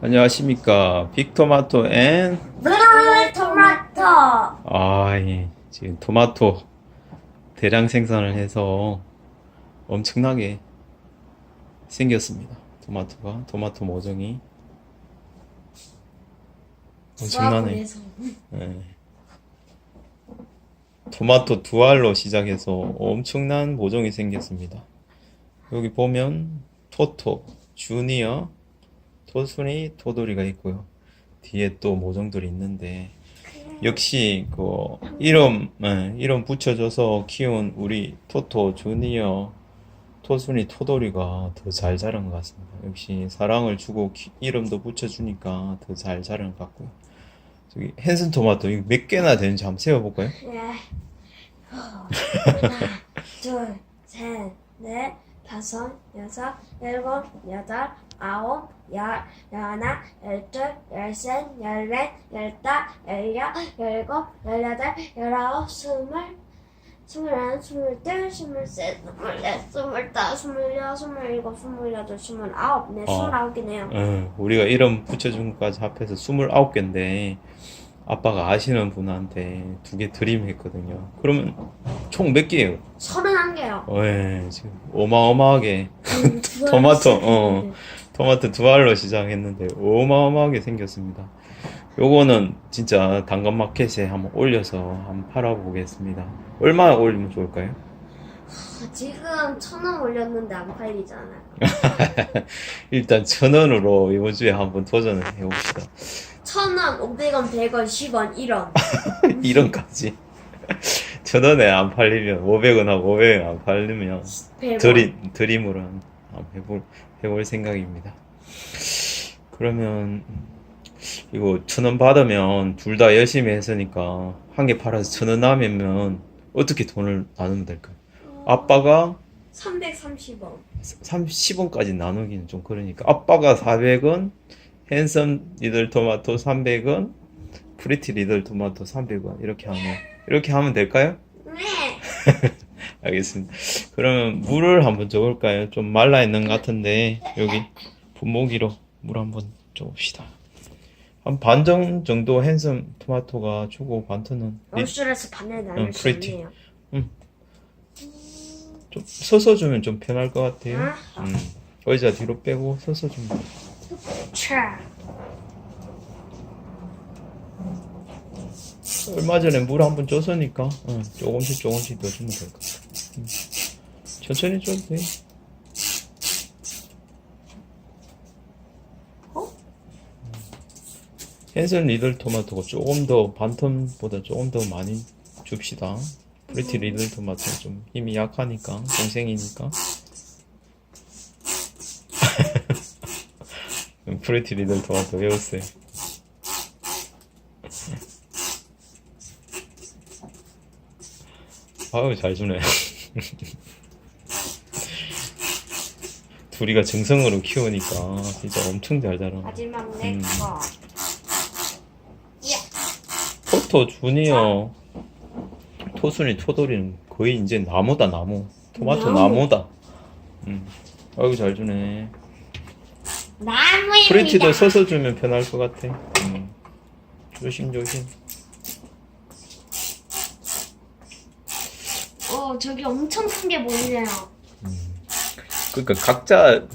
안녕하십니까 빅토마토 앤 블루 토마토. 아, 예. 지금 토마토 대량 생산을 해서 엄청나게 생겼습니다. 토마토가 토마토 모종이 엄청나네. 수학원에서. 예. 토마토 두 알로 시작해서 엄청난 모종이 생겼습니다. 여기 보면 토토, 주니어, 토순이, 토돌이가 있고요. 뒤에 또 모종들이 있는데 역시 그 이름 예, 이름 붙여줘서 키운 우리 토토, 주니어, 토순이, 토돌이가 더 잘 자란 것 같습니다. 역시 사랑을 주고 키- 이름도 붙여주니까 더 잘 자란 것 같고요. 저기 헨슨 토마토 이거 몇 개나 되는지 한번 세어볼까요? 예. 하나, 둘, 셋, 넷, 다섯, 여섯, 일곱, 여덟, 아홉, 열, 열하나, 열둘, 열셋, 열넷, 열다, 열여, 열일곱, 열여덟, 열아홉, 스물, 스물하나, 스물둘, 스물셋, 스물넷, 스물다섯, 스물여섯, 스물일곱, 스물여덟, 스물아홉, 네, 어. 스물아홉이네요. 예, 우리가 이름 붙여준 것까지 합해서 29개인데 아빠가 아시는 분한테 두 개 드림했거든요. 그러면 총 몇 개예요? 서른한 개요. 어, 예, 지금 어마어마하게 음, 두 토마토, 알씩. 어. 토마토 두 알로 시작했는데 어마어마하게 생겼습니다. 요거는 진짜 당근 마켓에 한번 올려서 한번 팔아보겠습니다. 얼마나 올리면 좋을까요? 지금 천 원 올렸는데 안 팔리잖아요. 일단 천 원으로 이번 주에 한번 도전을 해봅시다. 천 원, 오백 원, 백 원, 십 원, 일 원. 이런까지. 천 원에 안 팔리면 500원 하고 500원 안 팔리면 백 원. 드림 드림으로 한번 해볼 해볼 생각입니다. 그러면 이거 천 원 받으면 둘 다 열심히 했으니까 한 개 팔아서 천 원 남으면 어떻게 돈을 나누면 될까요? 아빠가 330원. 30원까지 나누기는 좀 그러니까 아빠가 400원, 핸섬 리들 토마토 300원, 프리티 리들 토마토 300원 이렇게 하면 이렇게 하면 될까요? 네. 알겠습니다. 그러면 물을 한번 줘볼까요? 좀 말라 있는 것 같은데 여기 분무기로 물 한번 줘봅시다. 한 반정 정도 핸섬 토마토가 주고 반토는 리- 영술에서 반을 나눌 응, 수. 없네요. 좀 서서 주면 좀 편할 것 같아요. 아, 음. 의자 뒤로 빼고 서서 주면 차. 얼마 전에 물 한 번 줬으니까 응, 조금씩 조금씩 더 주면 될 것 같아. 응. 천천히 줘도 돼. 어? 헨슨 리들 토마토가 조금 더 반톤보다 조금 더 많이 줍시다. 프리티 리들 토마토 좀 힘이 약하니까 동생이니까. 프리티 리들 토마토 외우세요. 아유 잘 주네. 둘이가 정성으로 키우니까 진짜 엄청 잘 자라. 마지막 음. 내 거. 예. 토토 주니어 토순이 토돌이는 거의 이제 나무다 나무. 토마토 나무. 나무다. 음. 아이고 잘 주네. 나무입니다. 프리티도 서서 주면 편할 것 같아. 음. 조심 조심. 어, 저기 엄청 큰 게 보이네요. 그러니까 각자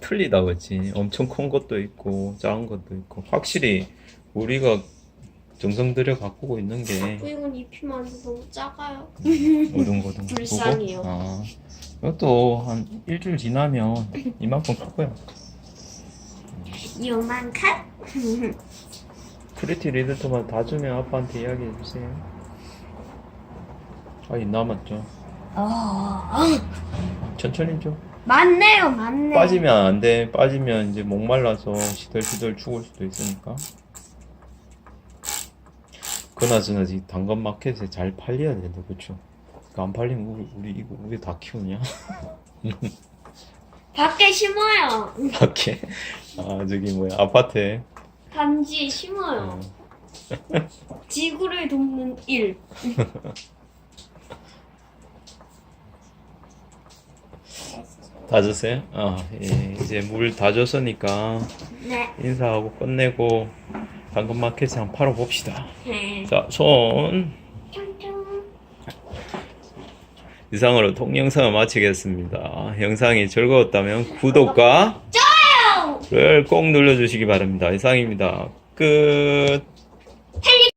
틀리다 그치 엄청 큰 것도 있고 작은 것도 있고 확실히 우리가 정성 들여 가꾸고 있는 게 어, 이건 잎이만 너무 작아요. 우등고등 불쌍해요. 아, 이것도 한 일주일 지나면 이만큼 클 거야 요만큼? 프리티 리들토만 다 주면 아빠한테 이야기해 주세요. 아이 남았죠. 어, 천천히 줘 맞네요, 맞네. 빠지면 안 돼. 빠지면 이제 목말라서 시들시들 죽을 수도 있으니까. 그나저나 이 당근 마켓에 잘 팔려야 된다 그쵸? 그안 팔리면 우리, 우리 이거 우리 다 키우냐 밖에 심어요. 밖에 아 저기 뭐야 아파트에 단지에 심어요. 어, 지구를 돕는 일. 다 줬어요? 어, 예, 이제 물 다 줬으니까 네. 인사하고 끝내고 당근마켓에 한번 팔아봅시다. 네. 자, 손. 이상으로 동영상을 마치겠습니다. 영상이 즐거웠다면 구독과 좋아요. 를 꼭 눌러주시기 바랍니다. 이상입니다. 끝.